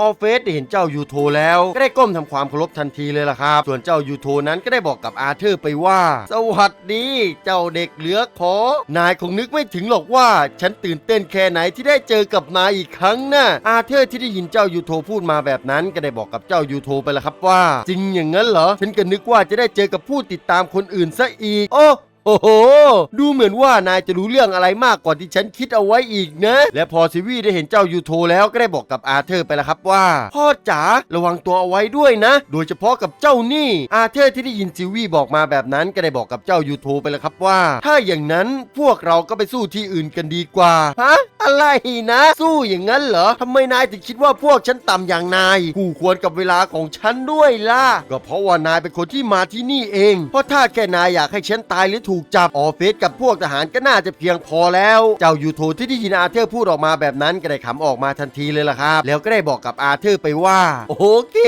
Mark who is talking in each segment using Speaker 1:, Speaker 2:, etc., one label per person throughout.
Speaker 1: ออฟเฟสได้เห็นเจ้ายูโทแล้ว ก็ได้ก้มทำความเคารพทันทีเลยล่ะครับ ส่วนเจ้ายูโทนั้นก็ได้บอกกับอาเธอร์ไปว่า สวัสดี เจ้าเด็กเหลือขอ นายคงนึกไม่ถึงหรอกว่า ฉันตื่นเต้นแค่ไหนที่ได้เจอกับนายอีกครั้งนะอาเธอร์ที่ได้ยินเจ้ายูโทพูดมาแบบนั้นก็ได้บอกกับเจ้ายูโทไปแล้วครับว่า จริงอย่างนั้นเหรอ ฉันก็นึกว่าจะได้เจอกับผู้ติดตามคนอื่นซะอีก โอ้ โอ้โห ดูเหมือนว่านายจะรู้เรื่องอะไรมากกว่าที่ฉันคิดเอาไว้อีกนะ และพอซิวี่ได้เห็นเจ้ายูโทแล้วก็ได้บอกกับอาเธอร์ไปแล้วครับว่า พ่อจ๋าระวังตัวเอาไว้ด้วยนะ โดยเฉพาะกับเจ้านี่ อาเธอร์ที่ได้ยินซิวี่บอกมาแบบนั้นก็ได้บอกกับเจ้ายูโทไปแล้วครับว่า ถ้าอย่างนั้นพวกเราก็ไปสู้ที่อื่นกันดีกว่าฮะอะไรนะ สู้อย่างนั้นเหรอทำไมนายถึงคิดว่าพวกฉันต่ำอย่างนายคู่ควรกับเวลาของฉันด้วยล่ะก็เพราะว่านายเป็นคนที่มาที่นี่เอง เพราะถ้าแค่นายอยากให้ฉันตายหรือถูกจับออฟฟิศกับพวกทหารก็น่าจะเพียงพอแล้ว เจ้ายูโทที่ได้ยินอาเธอร์พูดออกมาแบบนั้นก็ได้ขำออกมาทันทีเลยล่ะครับ แล้วก็ได้บอกกับอาเธอร์ไปว่า โอเค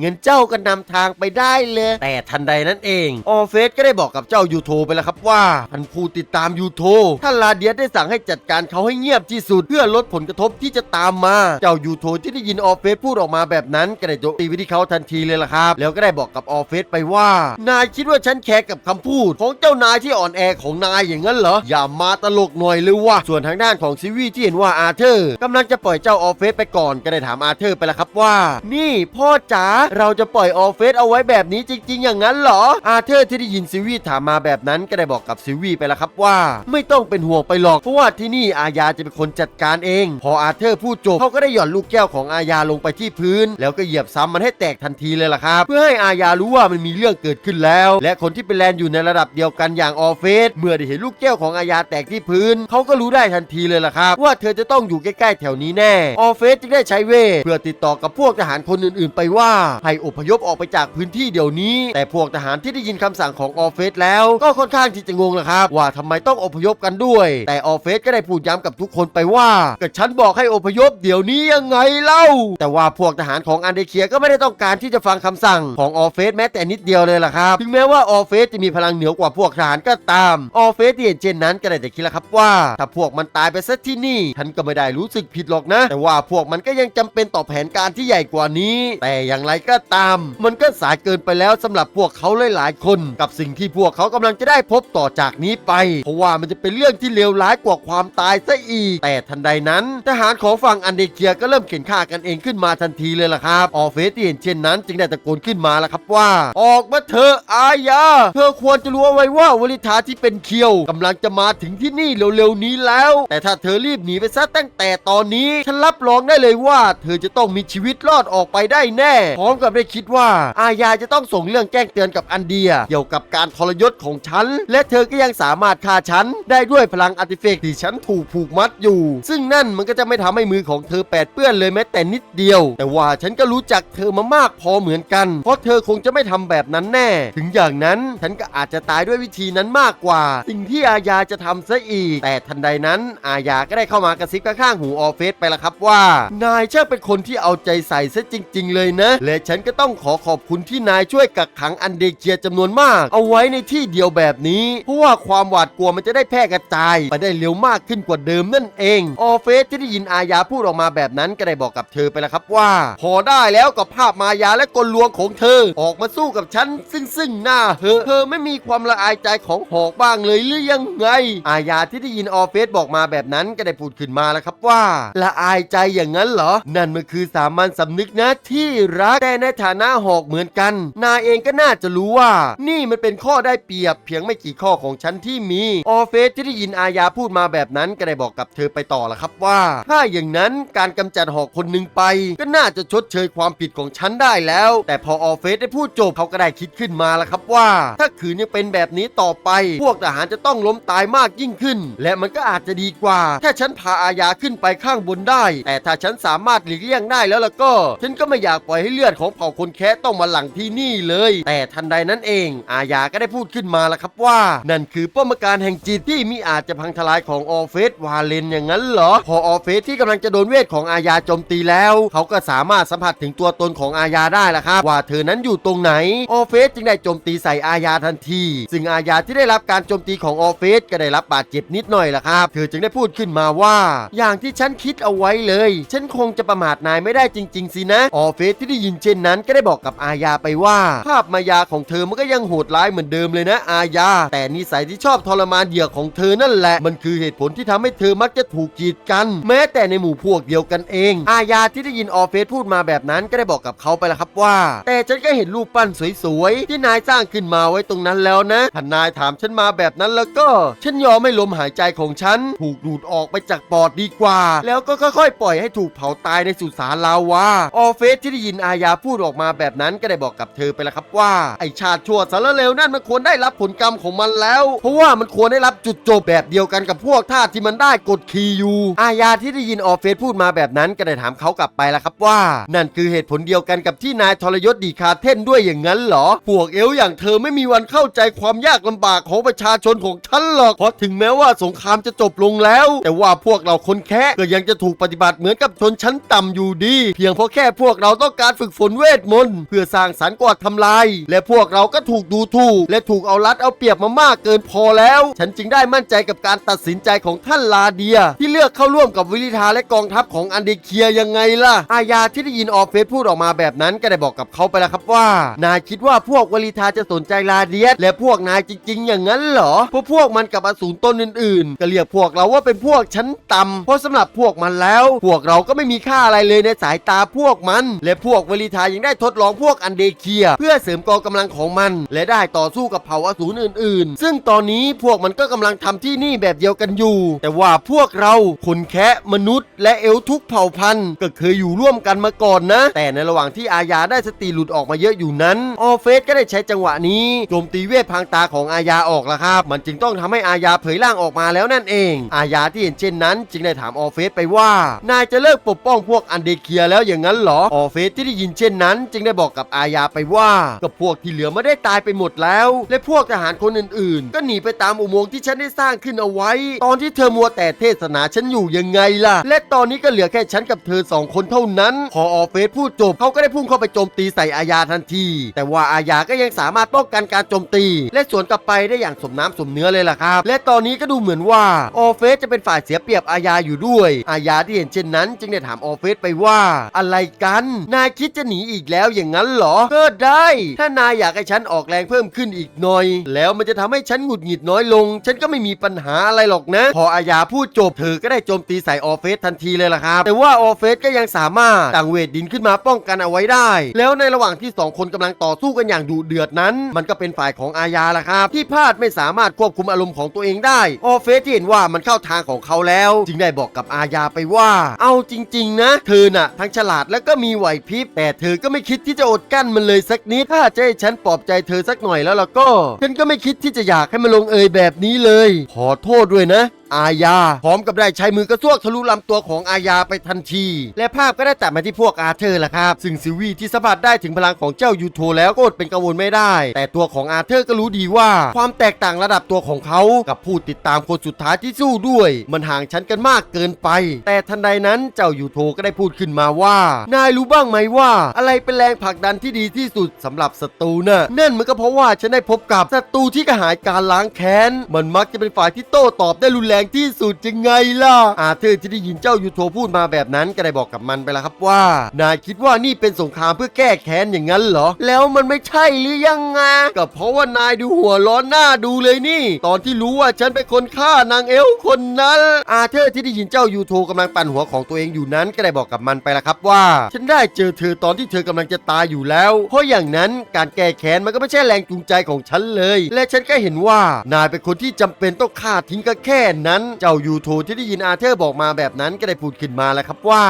Speaker 1: เงินเจ้าก็นำทางไปได้เลย แต่ทันใดนั้นเองออฟเฟสก็ได้บอกกับเจ้ายูโทไปแล้วครับว่าท่านผู้ติดตามยูโทท่านลาเดียสได้สั่งให้จัดการเขาให้เงียบที่สุดเพื่อลดผลกระทบที่จะตามมา เจ้ายูโทที่ได้ยินออฟเฟสพูดออกมาแบบนั้นก็ได้โจมตีไปที่เขาทันทีเลยล่ะครับ แล้วก็ได้บอกกับออฟเฟสไปว่า นายคิดว่าฉันแคร์กับคำพูดของเจ้านายที่อ่อนแอของนายอย่างนั้นเหรอ อย่ามาตลกหน่อยเลยว่ะส่วนทางด้านของซิวีที่เห็นว่าอาเธอร์กำลังจะปล่อยเจ้าออฟเฟสไปก่อนก็ได้ถามอาเธอร์ไปแล้วครับว่า นี่พ่อจ๋าเราจะปล่อยออฟเฟสเอาไว้แบบนี้จริง ๆ อย่างนั้นเหรอ อาเธอร์ที่ได้ยินซิวีถามมาแบบนั้นก็ได้บอกกับซิวีไปแล้วครับว่า ไม่ต้องเป็นห่วงไปหรอกเพราะว่าที่นี่อาญาจะเป็นคนจัดการเอง พออาเธอร์พูดจบเขาก็ได้หย่อนลูกแก้วของอาญาลงไปที่พื้น แล้วก็เหยียบซ้ำมันให้แตกทันทีเลยล่ะครับ เพื่อให้อาญารู้ว่ามันมีเรื่องเกิดขึ้นแล้ว และคนที่เป็นแลนอยู่ในระดับเดียวกันอย่างออฟเฟสเมื่อได้เห็นลูกแก้วของอาญาแตกที่พื้น เขาก็รู้ได้ทันทีเลยล่ะครับ ว่าเธอจะต้องอยู่ใกล้ๆแถวนี้แน่ ออฟเฟสจึงได้ใช้เวทเพื่อติดต่อกับพวกทหารคนอื่นๆ ไปว่า ให้อพยพออกไปจากพื้นที่เดี๋ยวนี้ แต่พวกทหารที่ได้ยินคำสั่งของออฟเฟสแล้ว ก็ค่อนข้างที่จะงงล่ะครับ ว่าทำไมต้องอพยพกันด้วย แต่ออฟเฟสก็ได้พูดย้ำกับทุกคนไปว่าก็ฉันบอกให้อพยพเดี๋ยวนี้ยังไงเล่า แต่ว่าพวกทหารของอันเดเคียก็ไม่ได้ต้องการที่จะฟังคำสั่งของออฟเฟสแม้แต่นิดเดียวเลยล่ะครับ ถึงแม้ว่าออฟเฟสจะมีพลังเหนือกว่าพวกทหารก็ตามออฟเฟสที่เห็นเช่นนั้นก็ได้แต่คิดแล้วครับว่า ถ้าพวกมันตายไปซะที่นี่ฉันก็ไม่ได้รู้สึกผิดหรอกนะ แต่ว่าพวกมันก็ยังจำเป็นต่อแผนการที่ใหญ่กว่านี้ แต่อย่างไรก็ตาม มันก็สายเกินไปแล้วสำหรับพวกเขาหลายๆคน กับสิ่งที่พวกเขากำลังจะได้พบต่อจากนี้ไป เพราะว่ามันจะเป็นเรื่องที่เลวร้ายกว่าความตายซะอีก แต่ทันใดนั้น ทหารของฝั่งอันเดเคียก็เริ่มเข็นฆ่ากันเองขึ้นมาทันทีเลยล่ะครับ ออฟเฟสที่เห็นเช่นนั้น จึงได้ตะโกนขึ้นมาแล้วครับว่า ออกมาเถอะอาญาเธอควรจะรู้เอาไว้ว่าวลิทาที่เป็นเคียวกำลังจะมาถึงที่นี่เร็วๆนี้แล้ว แต่ถ้าเธอรีบหนีไปซะตั้งแต่ตอนนี้ฉันรับรองได้เลยว่า เธอจะต้องมีชีวิตรอดออกไปได้แน่ พร้อมกับได้คิดว่าอาญาจะต้องส่งเรื่องแจ้งเตือนกับอันเดีย เกี่ยวกับการทรยศของฉัน และเธอก็ยังสามารถฆ่าฉันได้ด้วยพลังอาร์ติเฟกต์ที่ฉันถูกผูกมัดอยู่ ซึ่งนั่นมันก็จะไม่ทำให้มือของเธอแปดเปื้อนเลยแม้แต่นิดเดียว แต่ว่าฉันก็รู้จักเธอมามากพอเหมือนกัน เพราะเธอคงจะไม่ทำแบบนั้นแน่ ถึงอย่างนั้นฉันก็อาจจะตายด้วยวิธีนั้นมากกว่า สิ่งที่อาญาจะทำซะอีก แต่ทันใดนั้น อาญาก็ได้เข้ามากระซิบข้างหูออฟเฟสไปล้วครับว่า นายช่างเป็นคนที่เอาใจใส่ซะจริง ๆ เลยนะ และฉันก็ต้องขอขอบคุณที่นายช่วยกักขังอันเดเกียจำนวนมาก เอาไว้ในที่เดียวแบบนี้เพราะว่าความหวาดกลัวมันจะได้แพร่กระจายไปได้เร็วมากขึ้นกว่าเดิมนั่นเองออฟเฟสที่ได้ยินอาญาพูดออกมาแบบนั้นก็ได้บอกกับเธอไปแล้วครับว่า พอได้แล้วกับภาพมายาและกลลวงของเธอ ออกมาสู้กับฉันซึ่งซึ่งหน้าเธอเธอไม่มีความละอายใจของหอกบ้างเลยหรือยังไง อาญาที่ได้ยินออฟเฟสบอกมาแบบนั้นก็ได้พูดขึ้นมาแล้วครับว่าละอายใจอย่างนั้นเหรอ นั่นมันคือสามัญสำนึกนะที่รักแต่ในฐานะหอกเหมือนกัน นายเองก็น่าจะรู้ว่า นี่มันเป็นข้อได้เปรียบเพียงไม่กี่ข้อของฉันที่มี ออฟเฟสที่ได้ยินอาญาพูดมาแบบนั้นก็ได้บอกกับเธอไปต่อละครับว่า ถ้าอย่างนั้นการกำจัดหอกคนหนึ่งไป ก็น่าจะชดเชยความผิดของฉันได้แล้ว แต่พอออฟเฟสได้พูดจบเขาก็ได้คิดขึ้นมาแล้วครับว่า ถ้าขืนยังเป็นแบบนี้ต่อไปพวกทหารจะต้องล้มตายมากยิ่งขึ้น และมันก็อาจจะดีกว่า ถ้าฉันพาอาญาขึ้นไปข้างบนได้ แต่ถ้าฉันสามารถหลีกเลี่ยงได้แล้วล่ะก็ ฉันก็ไม่อยากปล่อยให้เลือดของเผ่าคนแค้ต้องมาหลั่งที่นี่เลย แต่ทันใดนั้นเอง อาญาก็ได้พูดขึ้นมาแล้วครับว่า นั่นคือป้อมการแห่งจิตที่มีอาจจะพังทลายของออฟเฟสวาเลนอย่างนั้นเหรอ พอออฟเฟสที่กำลังจะโดนเวทของอาญาโจมตีแล้ว เขาก็สามารถสัมผัสถึงตัวตนของอาญาได้แล้วครับว่าเธอนั้นอยู่ตรงไหน ออฟเฟสจึงได้โจมตีใส่อาญาทันที ซึ่งอาญาที่ได้รับการโจมตีของออฟฟิศก็ได้รับบาดเจ็บนิดหน่อยล่ะครับ เธอจึงได้พูดขึ้นมาว่า อย่างที่ฉันคิดเอาไว้เลย ฉันคงจะประมาทนายไม่ได้จริง ๆ สินะ ออฟฟิศที่ได้ยินเช่นนั้นก็ได้บอกกับอาญาไปว่า ภาพมายาของเธอมันก็ยังโหดร้ายเหมือนเดิมเลยนะอาญา แต่นิสัยที่ชอบทรมานเหยื่อของเธอนั่นแหละ มันคือเหตุผลที่ทำให้เธอมักจะถูกกีดกัน แม้แต่ในหมู่พวกเดียวกันเอง อาญาที่ได้ยินออฟฟิศพูดมาแบบนั้นก็ได้บอกกับเขาไปแล้วครับว่า แต่ฉันก็เห็นรูปปั้นสวยๆที่นายสร้างขึ้นมาไว้ตรงนั้นแล้วนะถ้านายถามฉันมาแบบนั้นแล้วก็ ฉันยอมไม่ลมหายใจของฉัน ถูกดูดออกไปจากปอดดีกว่า แล้วก็ค่อยๆ ปล่อยให้ถูกเผาตายในสุสานลาวาออฟเฟสที่ได้ยินอาญาพูดออกมาแบบนั้นก็ได้บอกกับเธอไปแล้วครับว่า ไอชาติชั่วสารเลวนั่นมันควรได้รับผลกรรมของมันแล้ว เพราะว่ามันควรได้รับจุดจบแบบเดียวกันกับพวกทาสที่มันได้กดขี่อยู่อาญาที่ได้ยินออฟเฟสพูดมาแบบนั้นก็ได้ถามเขากลับไปแล้วครับว่า นั่นคือเหตุผลเดียวกันกับที่นายทรยศดีคาเท่นด้วยอย่างนั้นเหรอพวกเอลอย่างเธอไม่มีวันเข้าใจความยากลำบากของประชาชนของฉันหรอก เพราะถึงแม้ว่าสงครามจะจบลงแล้ว แต่ว่าพวกเราคนแค่ก็ยังจะถูกปฏิบัติเหมือนกับชนชั้นต่ำอยู่ดี เพียงเพราะแค่พวกเราต้องการฝึกฝนเวทมนต์เพื่อสร้างสรรค์กว่าทำลาย และพวกเราก็ถูกดูถูก และถูกเอารัดเอาเปรียบมามากเกินพอแล้ว ฉันจึงได้มั่นใจกับการตัดสินใจของท่านลาเดีย ที่เลือกเข้าร่วมกับวิลิทาและกองทัพของอันเดเคียยังไงล่ะ อาญาที่ได้ยินออฟเฟสพูดออกมาแบบนั้นก็ได้บอกกับเขาไปแล้วครับว่า นายคิดว่าพวกวลิทาจะสนใจลาเดียและพวกนายจริงๆอย่างนั้นเหรอพราะพวกมันกับอสูรตนอื่นๆ ก็เรียกพวกเราว่าเป็นพวกชั้นต่ำเพราะสำหรับพวกมันแล้ว พวกเราก็ไม่มีค่าอะไรเลยในสายตาพวกมัน และพวกวลิทายังได้ทดลองพวกอันเดเคีย เพื่อเสริมกองกำลังของมัน และได้ต่อสู้กับเผ่าอสูรอื่นๆ ซึ่งตอนนี้พวกมันก็กำลังทำที่นี่แบบเดียวกันอยู่ แต่ว่าพวกเราคนแคะมนุษย์ และเอลทุกเผ่าพันธุ์ก็เคยอยู่ร่วมกันมาก่อนนะ แต่ในระหว่างที่อาญาได้สติหลุดออกมาเยอะอยู่นั้น ออเฟสก็ได้ใช้จังหวะนี้โจมตีเวทพางตาของอาญาออกแล้วครับ มันจึงต้องทำให้อาญาเผยร่างออกมาแล้วนั่นเอง อาญาที่เห็นเช่นนั้น จึงได้ถามออเฟสไปว่า นายจะเลิกปกป้องพวกอันเดเคียแล้วอย่างนั้นเหรอ ออเฟสที่ได้ยินเช่นนั้น จึงได้บอกกับอาญาไปว่ากับพวกที่เหลือไม่ได้ตายไปหมดแล้ว และพวกทหารคนอื่นๆ ก็หนีไปตามอุโมงค์ที่ฉันได้สร้างขึ้นเอาไว้ ตอนที่เธอมัวแต่เทศนาฉันอยู่ยังไงล่ะ และตอนนี้ก็เหลือแค่ฉันกับเธอสองคนเท่านั้น พอออเฟสพูดจบเขาก็ได้พุ่งเข้าไปโจมตีใส่อาญาทันที แต่ว่าอาญาก็ยังสามารถป้องกันการโจมตี และสวนกลับไปได้อย่างสมน้ำสมเนื้อเลยล่ะครับ และตอนนี้ก็ดูเหมือนว่าออเฟสจะเป็นฝ่ายเสียเปรียบอาญาอยู่ด้วย อาญาที่เห็นเช่นนั้น จึงได้ถามออเฟสไปว่า อะไรกัน นายคิดจะหนีอีกแล้วอย่างนั้นเหรอก็ได้ ถ้านายอยากให้ฉันออกแรงเพิ่มขึ้นอีกหน่อย แล้วมันจะทำให้ฉันหงุดหงิดน้อยลง ฉันก็ไม่มีปัญหาอะไรหรอกนะ พออาญาพูดจบเธอก็ได้โจมตีใส่ออเฟสทันทีเลยล่ะครับ แต่ว่าออเฟสก็ยังสามารถต่างเวทดินขึ้นมาป้องกันเอาไว้ได้ แล้วในระหว่างที่สองคนกำลังต่อสู้กันอย่างดุเดือดนั้น มันก็เป็นฝ่ายของอาญาล่ะครับที่พลาดไม่สามารถควบคุมอารมณ์ของตัวเองได้ ออเฟสที่เห็นว่ามันเข้าทางของเขาแล้ว จึงได้บอกกับอาญาไปว่า เอาจริง ๆ นะ เธอน่ะ ทั้งฉลาดและก็มีไหวพริบแต่เธอก็ไม่คิดที่จะอดกั้นมันเลยสักนิดถ้าจะให้ฉันปลอบใจเธอสักหน่อยแล้วล่ะก็ ฉันก็ไม่คิดที่จะอยากให้มันลงเอยแบบนี้เลย ขอโทษด้วยนะ อาญาพร้อมกับได้ใช้มือกระซวกทะลุลำตัวของอาญาไปทันที และภาพก็ได้ตัดมาที่พวกอาเธอร์ละครับ ซึ่งซิวีที่สัมผัสได้ถึงพลังของเจ้ายูโทแล้วก็อดเป็นกังวลไม่ได้ แต่ตัวของอาเธอร์ก็รู้ดีว่า ความแตกต่างระดับตัวของเขากับผู้ติดตามคนสุดท้ายที่สู้ด้วย มันห่างชั้นกันมากเกินไป แต่ทันใดนั้นเจ้ายูโทก็ได้พูดขึ้นมาว่า นายรู้บ้างไหมว่า อะไรเป็นแรงผลักดันที่ดีที่สุดสำหรับศัตรูน่ะนั่นมันก็เพราะว่าฉันได้พบกับศัตรูที่กระหายการล้างแค้น มันมักจะเป็นฝ่ายที่โต้ตอบได้รุนแรงที่สุดจึงไงล่ะ อาเธอร์ที่ได้ยินเจ้ายูโทพูดมาแบบนั้นก็ได้บอกกับมันไปแล้วครับว่า นายคิดว่านี่เป็นสงครามเพื่อแก้แค้นอย่างนั้นเหรอ แล้วมันไม่ใช่หรือยังไงก็เพราะว่านายดูหัวร้อนหน้าดูเลยนี่ ตอนที่รู้ว่าฉันเป็นคนฆ่านางเอลคนนั้น อาเธอร์ที่ได้ยินเจ้ายูโทกำลังปั่นหัวของตัวเองอยู่นั้นก็ได้บอกกับมันไปแล้วครับว่า ฉันได้เจอเธอตอนที่เธอกำลังจะตายอยู่แล้ว เพราะอย่างนั้นการแก้แค้นมันก็ไม่ใช่แรงจูงใจของฉันเลย และฉันก็เห็นว่านายเป็นคนที่จำเป็นต้องฆ่าทิ้งก็แค่นั้นเจ้ายูทูที่ได้ยินอาเธอร์บอกมาแบบนั้นก็ได้พูดขึ้นมาแล้วครับว่า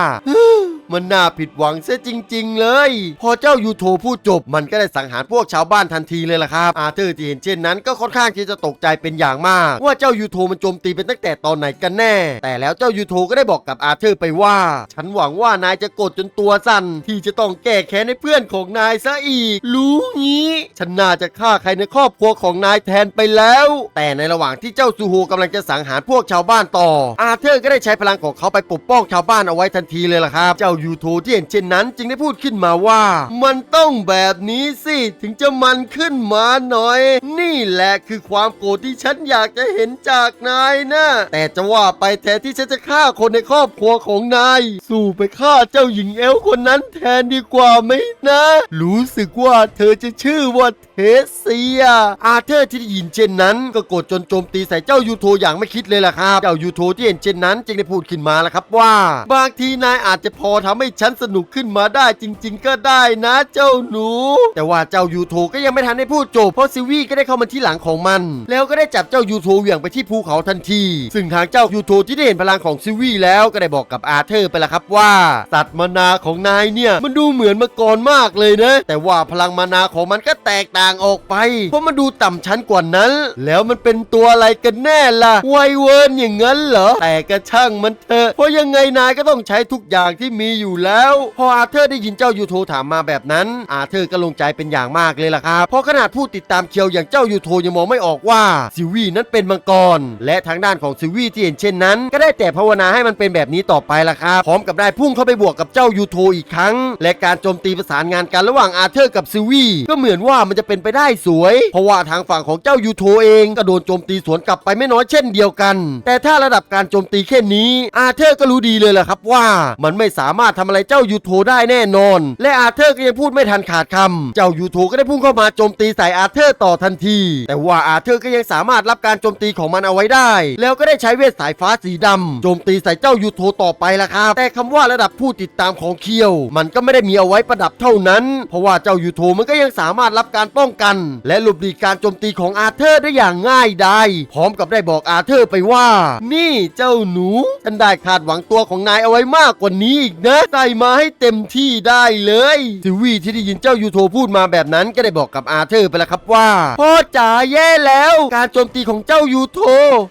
Speaker 1: มันน่าผิดหวังเสียจริง ๆ เลย พอเจ้ายูโทพูดจบ มันก็ได้สังหารพวกชาวบ้านทันทีเลยล่ะครับ อาเธอร์ที่เห็นเช่นนั้นก็ค่อนข้างที่จะตกใจเป็นอย่างมาก ว่าเจ้ายูโทมันโจมตีเป็นตั้งแต่ตอนไหนกันแน่ แต่แล้วเจ้ายูโทก็ได้บอกกับอาเธอร์ไปว่า ฉันหวังว่านายจะโกรธจนตัวสั่นที่จะต้องแก้แค้นให้เพื่อนของนายซะอีก รู้งี้ ฉันน่าจะฆ่าใครในครอบครัวของนายแทนไปแล้ว แต่ในระหว่างที่เจ้าซูโฮกำลังจะสังหารพวกชาวบ้านต่อ อาเธอร์ก็ได้ใช้พลังของเขาไปปกป้องชาวบ้านเอาไว้ทันทีเลยล่ะครับ เจ้ายูโทที่เห็นเช่นนั้นจึงได้พูดขึ้นมาว่า มันต้องแบบนี้สิถึงจะมันขึ้นมาหน่อย นี่แหละคือความโกรธที่ฉันอยากจะเห็นจากนายนะแต่จะว่าไปแทนที่ฉันจะฆ่าคนในครอบครัวของนาย สู้ไปฆ่าเจ้าหญิงเอลคนนั้นแทนดีกว่าไหมนะ รู้สึกว่าเธอจะชื่อว่าเท สเซีย อาเธอร์ที่ได้ยินเช่นนั้น ก็โกรธจนโจมตีใส่เจ้ายูโทอย่างไม่คิดเลยล่ะครับ เจ้ายูโทที่เห็นเช่นนั้นจึงได้พูดขึ้นมาแล้วครับว่า บางทีนายอาจจะพอทำให้ฉันสนุกขึ้นมาได้จริง ๆ ก็ได้นะเจ้าหนู แต่ว่าเจ้ายูโทก็ยังไม่ทันได้พูดจบเพราะซิวี่ก็ได้เข้ามาที่หลังของมัน แล้วก็ได้จับเจ้ายูโทเหวี่ยงไปที่ภูเขาทันที ซึ่งทางเจ้ายูโทที่ได้เห็นพลังของซิวี่แล้วก็ได้บอกกับอาเธอร์ไปแล้วครับว่าสัตว์มานาของนายเนี่ยมันดูเหมือนมาก่อนมากเลยนะแต่ว่าพลังมานาของมันก็แตกต่างออกไป เพราะมันดูต่ำชั้นกว่านั้น แล้วมันเป็นตัวอะไรกันแน่ล่ะไวเวิร์นอย่างนั้นเหรอ แต่กระช่างมันเถอะเพราะยังไงนายก็ต้องใช้ทุกอย่างที่มีอยู่แล้ว พออาเธอร์ได้ยินเจ้ายูโทถามมาแบบนั้น อาเธอร์ก็ลงใจเป็นอย่างมากเลยล่ะครับเพราะขนาดผู้ติดตามเคียวอย่างเจ้ายูโทยังมองไม่ออกว่าซิวีนั้นเป็นมังกร และทางด้านของซิวีที่เห็นเช่นนั้น ก็ได้แต่ภาวนาให้มันเป็นแบบนี้ต่อไปล่ะครับพร้อมกับได้พุ่งเข้าไปบวกกับเจ้ายูโทอีกครั้ง และการโจมตีประสานงานกันระหว่างอาเธอร์กับซิวีก็เหมือนว่ามันจะเป็นไปได้สวย เพราะว่าทางฝั่งของเจ้ายูโทเองก็โดนโจมตีสวนกลับไปไม่น้อยเช่นเดียวกัน แต่ถ้าระดับการโจมตีแค่นี้ อาเธอร์ก็รู้ดีเลยแหละครับว่ามันไม่สามารถทำอะไรเจ้ายูโทได้แน่นอน และอาเธอร์ก็ยังพูดไม่ทันขาดคำเจ้ายูโทก็ได้พุ่งเข้ามาโจมตีใส่อาเธอร์ต่อทันที แต่ว่าอาเธอร์ก็ยังสามารถรับการโจมตีของมันเอาไว้ได้ แล้วก็ได้ใช้เวทสายฟ้าสีดำโจมตีใส่เจ้ายูโทต่อไปละครับ แต่คำว่าระดับผู้ติดตามของเคียว มันก็ไม่ได้มีเอาไว้ประดับเท่านั้น เพราะว่าเจ้ายูโทมันก็ยังสามารถรับการป้องกัน และหลบหลีกการโจมตีของอาเธอร์ได้อย่างง่ายดายพร้อมกับได้บอกอาเธอร์ไปว่า นี่เจ้าหนูฉันได้คาดหวังตัวของนายเอาไว้มากกว่านี้อีกนะใส่มาให้เต็มที่ได้เลยซิวีที่ได้ยินเจ้ายูโทพูดมาแบบนั้นก็ได้บอกกับอาเธอร์ไปแล้วครับว่าพ่อจ๋าแย่แล้ว การโจมตีของเจ้ายูโท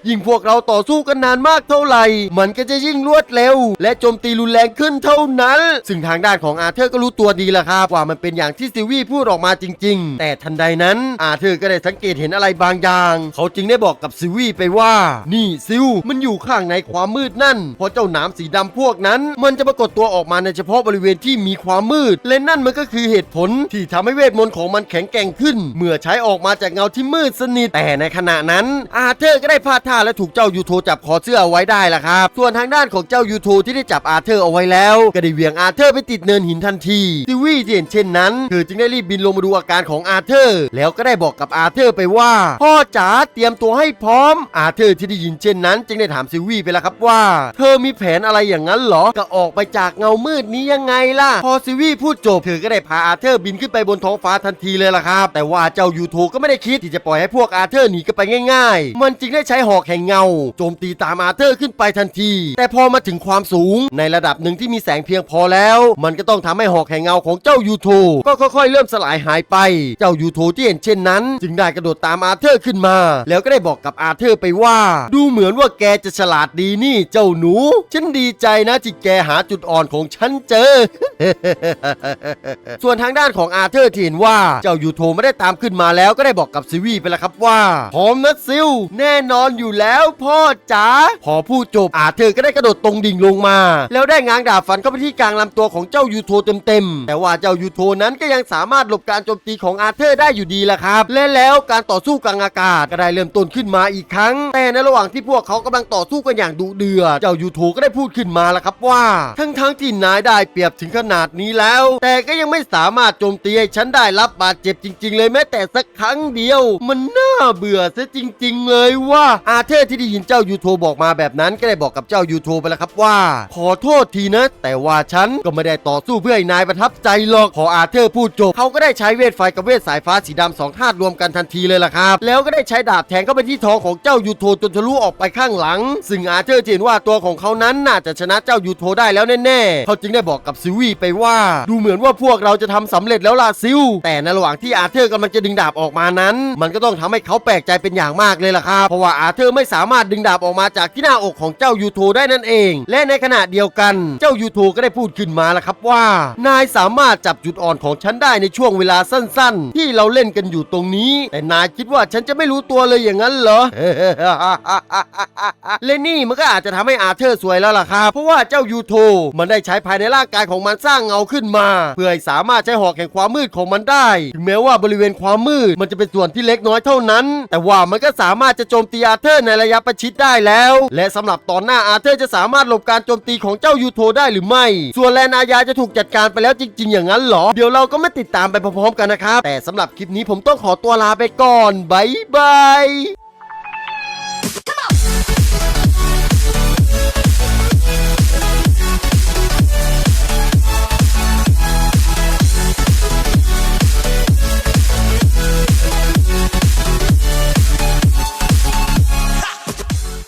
Speaker 1: ยิ่งพวกเราต่อสู้กันนานมากเท่าไหร่ มันก็จะยิ่งรวดเร็ว และโจมตีรุนแรงขึ้นเท่านั้น ซึ่งทางด้านของอาเธอร์ก็รู้ตัวดีแหละครับว่ามันเป็นอย่างที่ซิวีพูดออกมาจริง ๆ แต่ทันใดนั้นอาเธอร์ก็ได้สังเกตเห็นอะไรบางอย่าง เขาจึงได้บอกกับซิวี่ไปว่า นี่ซิวมันอยู่ข้างในความมืดนั่น เพราะเจ้าหนามสีดำพวกนั้น มันจะปรากฏตัวออกมาในเฉพาะบริเวณที่มีความมืด และนั่นมันก็คือเหตุผลที่ทำให้เวทมนต์ของมันแข็งแกร่งขึ้น เมื่อใช้ออกมาจากเงาที่มืดสนิท แต่ในขณะนั้น อาเธอร์ก็ได้พลาดท่าและถูกเจ้ายูโทจับคอเสื้อเอาไว้ได้ล่ะครับ ส่วนทางด้านของเจ้ายูโทที่ได้จับอาเธอร์เอาไว้แล้ว ก็ได้เหวี่ยงอาเธอร์ไปติดเนินหินทันทีซิวี่ที่เห็นเช่นนั้นเธอจึงได้รีบบินลงมาดูอาการของอาเธอร์แล้วก็ได้บอกกับอาเธอร์ไปว่า พ่อจ๋าเตรียมตัวให้พร้อม อาเธอร์ที่ได้ยินเช่นนั้น จึงได้ถามซิวี่ไปแล้วครับว่า เธอมีแผนอะไรอย่างนั้นเหรอก็ออกไปจากเงามืดนี้ยังไงล่ะ พอซิวี่พูดจบเธอก็ได้พาอาเธอร์บินขึ้นไปบนท้องฟ้าทันทีเลยล่ะครับ แต่ว่าเจ้ายูโทก็ไม่ได้คิดที่จะปล่อยให้พวกอาเธอร์หนีกันไปง่าย ๆ มันจึงได้ใช้หอกแห่งเงาโจมตีตามอาเธอร์ขึ้นไปทันที แต่พอมาถึงความสูงในระดับหนึ่งที่มีแสงเพียงพอแล้ว มันก็ต้องทำให้หอกแห่งเงาของเจ้ายูโทก็ค่อยๆ เริ่มสลายหายไป เจ้ายูโทที่เห็นเช่นนั้น จึงได้กระโดดตามอาเธอร์ขึ้นมา แล้วก็ได้บอกกับอาเธอร์ไปว่า ดูเหมือนว่าแกจะฉลาดดีนี่เจ้าหนู ฉันดีใจนะที่แกหาจุดอ่อนของฉันเจอ ส่วนทางด้านของอาเธอร์ที่เห็นว่าเจ้ายูโทไม่ได้ตามขึ้นมาแล้วก็ได้บอกกับซิวีไปแล้วครับว่าพร้อมนะซิลแน่นอนอยู่แล้วพ่อจ๋าพอพูดจบอาเธอร์ก็ได้กระโดดตรงดิ่งลงมา แล้วได้ง้างดาบฟันเข้าไปที่กลางลำตัวของเจ้ายูโทเต็มๆแต่ว่าเจ้ายูโทนั้นก็ยังสามารถหลบการโจมตีของอาเธอร์ได้อยู่ดีละครับ และแล้วการต่อสู้กลางอากาศก็ได้เริ่มต้นขึ้นมาอีกครั้ง แต่ในระหว่างที่พวกเขากำลังต่อสู้กันอย่างดุเดือด เจ้ายูโทก็ได้พูดขึ้นมาละครับว่า ทั้งๆที่นายได้เปรียบถึงขนาดนี้แล้ว แต่ก็ยังไม่สามารถโจมตีให้ฉันได้รับบาดเจ็บจริง ๆ เลยแม้แต่สักครั้งเดียว มันน่าเบื่อซะจริง ๆ เลยว่าอาเธอร์ที่ได้ยินเจ้ายูโทบอกมาแบบนั้นก็ได้บอกกับเจ้ายูโทไปแล้วครับว่า ขอโทษทีนะ แต่ว่าฉันก็ไม่ได้ต่อสู้เพื่อให้นายประทับใจหรอกพออาเธอร์พูดจบเขาก็ได้ใช้เวทไฟกับเวทสายฟ้าสีดำสองธาตุรวมกันทันทีเลยล่ะครับ แล้วก็ได้ใช้ดาบแทงเข้าไปที่ท้องของเจ้ายูโทจนทะลุออกไปข้างหลัง ซึ่งอาเธอร์เห็นว่าตัวของเขานั้นน่าจะชนะเจ้ายูโทได้แล้วแน่ๆ เขาจึงได้บอกกับซิวีไปว่า ดูเหมือนว่าพวกเราจะทำสำเร็จแล้วล่ะซิวแต่ในระหว่างที่อาเธอร์กำลังจะดึงดาบออกมานั้น มันก็ต้องทำให้เขาแปลกใจเป็นอย่างมากเลยล่ะครับเพราะว่าอาเธอร์ไม่สามารถดึงดาบออกมาจากที่หน้าอกของเจ้ายูโทได้นั่นเอง และในขณะเดียวกันเจ้ายูโทก็ได้พูดขึ้นมาแล้วครับว่า นายสามารถจับจุดอ่อนของฉันได้ในช่วงเวลาสั้น ๆ ที่ที่เราเล่นกันอยู่ตรงนี้ แต่นายคิดว่าฉันจะไม่รู้ตัวเลยอย่างนั้นเหรอแลนี่มันก็อาจจะทำให้อาเธอร์สวยแล้วล่ะครับเพราะว่าเจ้ายูโทมันได้ใช้ภายในร่างกายของมันสร้างเงาขึ้นมา เพื่อให้สามารถใช้หอกแห่งความมืดของมันได้ถึงแม้ว่าบริเวณความมืดมันจะเป็นส่วนที่เล็กน้อยเท่านั้น แต่ว่ามันก็สามารถจะโจมตีอาเธอร์ในระยะประชิดได้แล้ว และสำหรับตอนหน้าอาเธอร์จะสามารถหลบการโจมตีของเจ้ายูโทได้หรือไม่ ส่วนแลนอายาจะถูกจัดการไปแล้วจริง ๆ อย่างนั้นเหรอ เดี๋ยวเราก็มาติดตามไปพร้อมๆกันนะครับแต่สำหรับคลิปนี้ผมต้องขอตัวลาไปก่อน บ๊ายบาย